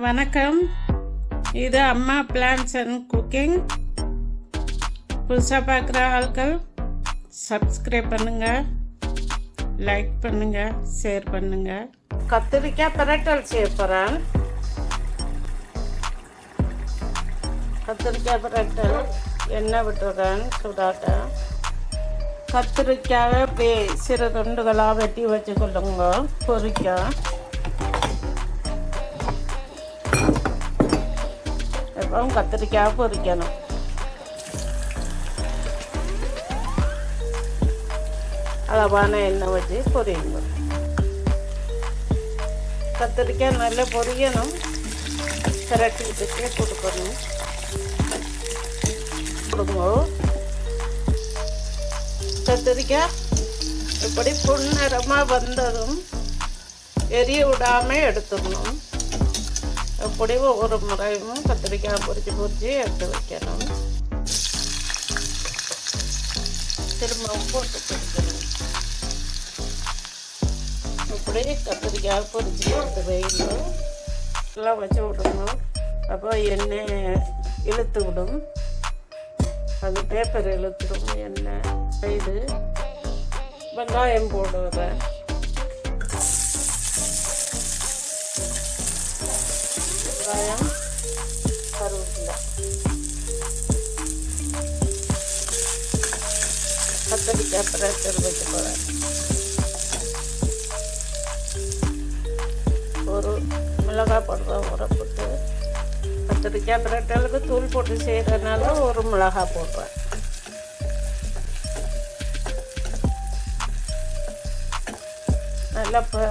வணக்கம். இது அம்மா பிளான்ஸ் அண்ட் குக்கிங் புதுசாக பார்க்குற ஆட்கள் சப்ஸ்கிரைப் பண்ணுங்க. லைக் பண்ணுங்க ஷேர் பண்ணுங்க. கத்திரிக்காய் பிரட்டல் செய்ய போகிறேன் கத்திரிக்காய் பிரட்டல் எண்ணெய் விட்டுறேன் சுடாட்ட கத்திரிக்காயை அப்படியே சிறு துண்டுகளாக வெட்டி வச்சுக்கொள்ளுங்க பொறிக்க எப்பவும் கத்திரிக்காய் பொரிக்கணும் அளவான எண்ணெய் வச்சு பொரியுங்க கத்திரிக்காய் நல்லா பொரியணும் திரட்டி விட்டுட்டே கொடுக்கணும் கொடுங்க கத்திரிக்காய் இப்படி புன்னிறமாக வந்ததும் எரிய விடாமல் எடுத்துக்கணும் அப்படி ஒவ்வொரு முறையும் கத்திரிக்காய் பொறிச்சு பொறிச்சு எடுத்து வைக்கணும் திரும்பவும் போட்டு பொரிக்கணும் இப்படி கத்திரிக்காய் பொறிச்சு எடுத்து வைக்கணும் எல்லாம் வச்சு விடணும் அப்போ எண்ணெய் இழுத்து விடும் அது பேப்பர் இழுத்துடும் எண்ணெய் இது வெங்காயம் போடுவேன் வெங்காயம் கருவேப்பிலை. கத்தரிக்காய் பிரச்சனை வைக்க போகிறேன் ஒரு மிளகாய் போடுறேன் உரை போட்டு கத்திரிக்காய் அளவுக்கு தூள் போட்டு செய்கிறதுனால ஒரு மிளகாய் போடுறேன். நல்லா இப்போ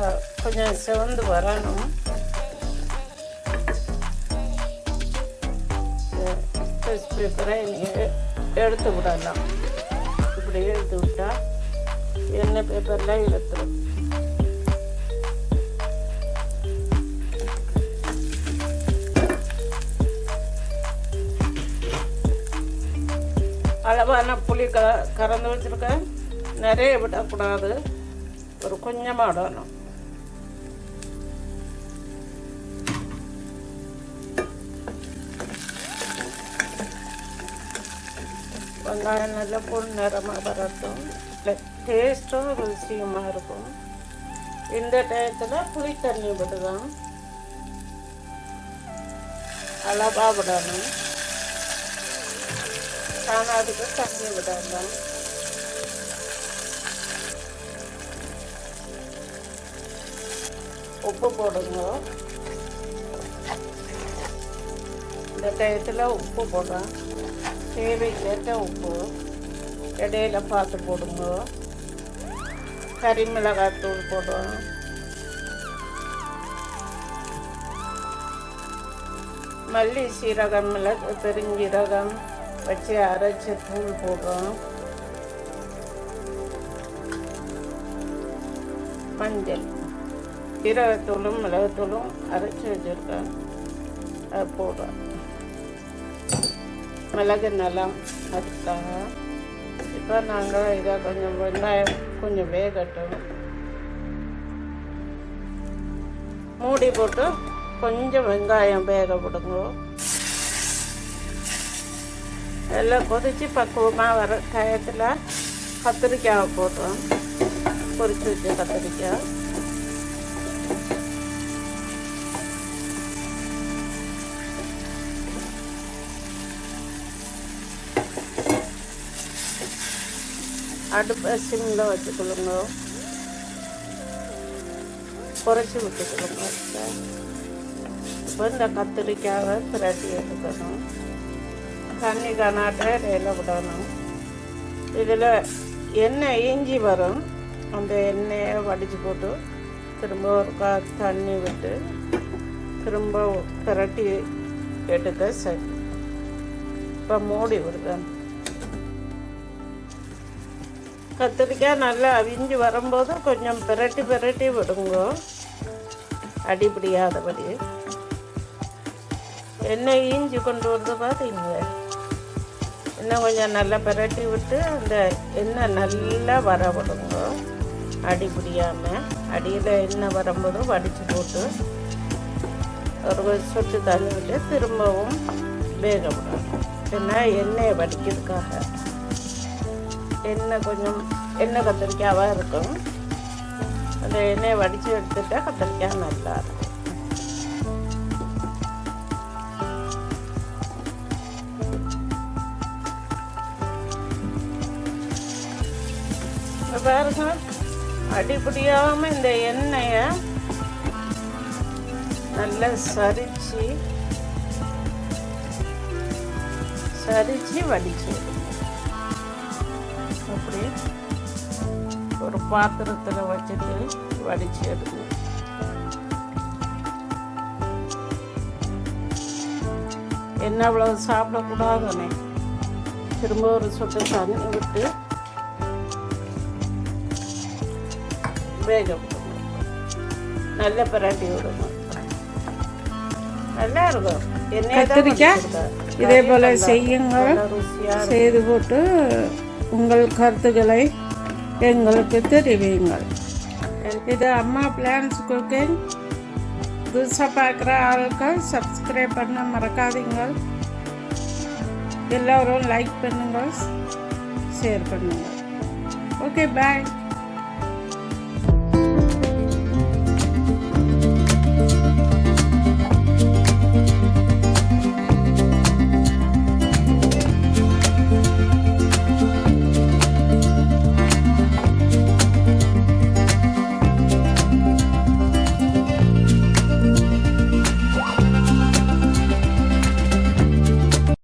கொஞ்சம் சிவந்து வரணும். பேப்பரை நீங்கள் எடுத்து விடலாம். இப்படி எடுத்து விட்டா எண்ணெய் பேப்பரில் எடுத்துடும் அளவான புளி க கறந்து வச்சுருக்கேன். நிறைய விடக்கூடாது. ஒரு கொஞ்சமாக விடணும். வெங்காயம் நல்லா பொன் நிறமாக வரட்டும். டேஸ்ட்டும் ருசியுமாக இருக்கும். இந்த டயத்தில் புளி தண்ணி விடுதான் அளவாக விடணும். ஆனால் அதுக்கு தண்ணி விடணும். உப்பு போடுங்க. இந்த டயத்தில் உப்பு போடுறேன் தேவைக்கேற்ற உப்பு இடையில பார்த்து போடுங்க. கறி மிளகாத்தூள் போடுவோம். மல்லி சீரகம் மிளகு பெருஞ்சீரகம் வச்சு அரைச்சி தூள் போடுறோம் மஞ்சள் சீரகத்தூளும் மிளகுத்தூளும் அரைச்சி வச்சுருக்கேன். அது போடுறேன் மிளகு நல்லா அதுக்காக இப்போ நாங்கள் இதை கொஞ்சம் வெங்காயம் கொஞ்சம் வேகட்டும். மூடி போட்டு கொஞ்சம் வெங்காயம் வேக விடுங்க. எல்லாம் கொதித்து பக்குவமாக வர டயத்தில் கத்திரிக்காய் போட்டோம். பொரிச்சு வச்ச கத்திரிக்காய். அடுப்பை சிம்மில் வச்சுக்கொள்ளுங்க. குறைச்சி விட்டுக்கொள்ளுங்க. இப்போ இந்த கத்திரிக்காவை பிரட்டி எடுக்கணும். தண்ணி கணாட்டை இடையில விடணும். இதில் எண்ணெய் இஞ்சி வரும். அந்த எண்ணெயை வடித்து போட்டு திரும்ப ஒரு கா தண்ணி விட்டு திரும்ப பிரட்டி எடுக்க சரி. இப்போ மூடி விடுதேன் கத்திரிக்காய் நல்லா அவிஞ்சு வரும்போது கொஞ்சம் பிரட்டி பிரட்டி விடுங்க. அடிப்படியாதபடி எண்ணெய் ஈஞ்சி கொண்டு வந்து பார்த்தீங்க இன்னும் கொஞ்சம் நல்லா பிரட்டி விட்டு அந்த எண்ணெய் நல்லா வர விடுங்க. அடிபிடியாமல் அடியில் எண்ணெய் வரும்போது வடித்து போட்டு ஒரு சொட்டு தண்ணி விட்டு திரும்பவும் வேக விடணும். ஏன்னா எண்ணெயை வடிக்கிறதுக்காக. எண்ணெய் கொஞ்சம் எண்ணெய் கத்திரிக்காவாக இருக்கும். அந்த எண்ணெயை வடித்து எடுத்துட்டா கத்திரிக்காய் நல்லா இருக்கும். பாருங்க அடிப்படியாமல் இந்த எண்ணெயை நல்லா சரிச்சு சரிச்சு வடிச்சு பாத்திரத்தில் வச்சுட்டு வடிச்சு எடுக்கணும். என்ன அவ்வளோ சாப்பிடக்கூடாதுனே திரும்ப ஒரு சொட்டு தண்ணி விட்டு வேக விடணும். நல்ல பராட்டி விடணும். நல்லா இருக்கும். கத்திரிக்காய். இதே போல் இருக்கும். செய்து போட்டு உங்கள் கருத்துக்களை எங்களுக்கு தெரிவியுங்கள். இது அம்மா பிளான்ஸ் குக்கிங் புதுசாக பார்க்குற ஆளுக்கள் சப்ஸ்கிரைப் பண்ண மறக்காதீங்கள். எல்லோரும் லைக் பண்ணுங்கள் ஷேர் பண்ணுங்கள். Okay bye